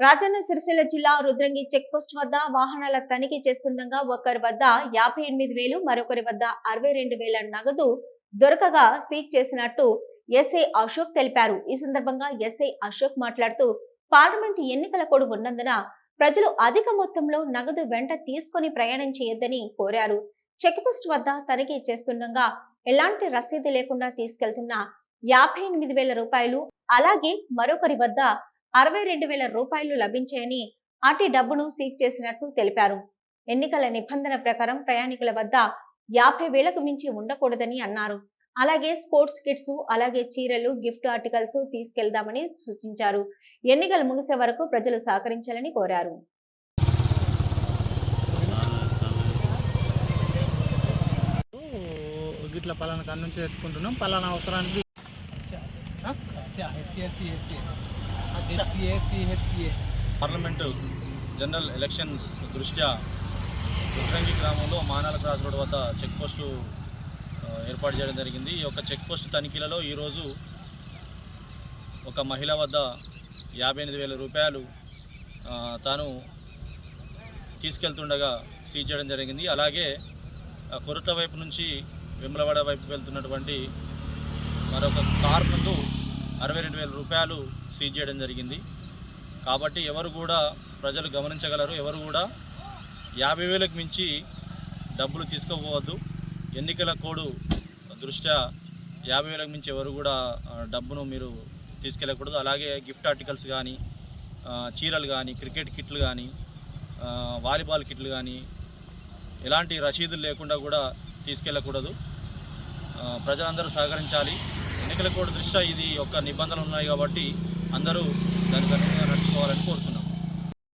రాజన్న సిరిసిల్ల జిల్లా రుద్రంగి చెక్పోస్ట్ వద్ద వాహనాల తనిఖీ చేస్తుండగా ఒకరి వద్ద యాభై ఎనిమిది వేలు మరొకరి వద్ద అరవై రెండు వేల నగదు దొరకగా సీజ్ చేసినట్టు ఎస్ఐ అశోక్ తెలిపారు. ఈ సందర్భంగా ఎస్ఐ అశోక్ మాట్లాడుతూ పార్లమెంట్ ఎన్నికల కోడ్ ఉన్నందున ప్రజలు అధిక మొత్తంలో నగదు వెంట తీసుకొని ప్రయాణం చేయొద్దని కోరారు. చెక్పోస్ట్ వద్ద తనిఖీ చేస్తుండగా ఎలాంటి రసీదు లేకుండా తీసుకెళ్తున్న యాభై ఎనిమిది వేల రూపాయలు అలాగే మరొకరి వద్ద అరవై రెండు వేల రూపాయలు లభించాయని అటు డబ్బును సీజ్ చేసినట్టు తెలిపారు. ఎన్నికల నిబంధన ప్రకారం ప్రయాణికుల వద్ద యాభై వేలకు మించి ఉండకూడదని అన్నారు. అలాగే స్పోర్ట్స్ కిట్స్ అలాగే చీరలు గిఫ్ట్ ఆర్టికల్స్ తీసుకెళ్దామని సూచించారు. ఎన్నికలు ముగిసే వరకు ప్రజలు సహకరించాలని కోరారు. గిట్ల పలానా కాడ నుంచి తెచ్చుకుంటున్నాం. పలానా అవసరానికి హెచ్ఏసిహెచ్ఏ పార్లమెంటు జనరల్ ఎలక్షన్స్ దృష్ట్యా దుర్రంగి గ్రామంలో మానాల క్రాస్ రోడ్ వద్ద చెక్ పోస్టు ఏర్పాటు చేయడం జరిగింది. ఈ యొక్క చెక్ పోస్ట్ తనిఖీలలో ఈరోజు ఒక మహిళ వద్ద యాభై ఎనిమిది వేల రూపాయలు తాను తీసుకెళ్తుండగా సీజ్ చేయడం జరిగింది. అలాగే కొరత వైపు నుంచి విమలవాడ వైపు వెళ్తున్నటువంటి మరొక కార్ ముందు అరవై రెండు వేల రూపాయలు సీజ్ చేయడం జరిగింది. కాబట్టి ఎవరు కూడా ప్రజలు గమనించగలరు. ఎవరు కూడా యాభై వేలకు మించి డబ్బులు తీసుకోపోవద్దు ఎన్నికల కోడ్ దృష్ట్యా యాభై వేలకు మించి ఎవరు కూడా డబ్బును మీరు తీసుకెళ్ళకూడదు. అలాగే గిఫ్ట్ ఆర్టికల్స్ కానీ చీరలు కానీ క్రికెట్ కిట్లు కానీ వాలీబాల్ కిట్లు కానీ ఎలాంటి రసీదులు లేకుండా కూడా తీసుకెళ్ళకూడదు. ప్రజలందరూ సహకరించాలి. ఎన్నికల కోడ్ దృష్ట్యా ఇది ఒక నిబంధనలు ఉన్నాయి కాబట్టి అందరూ దాని అనుగుణంగా నడుచుకోవాలని కోరుతున్నాం.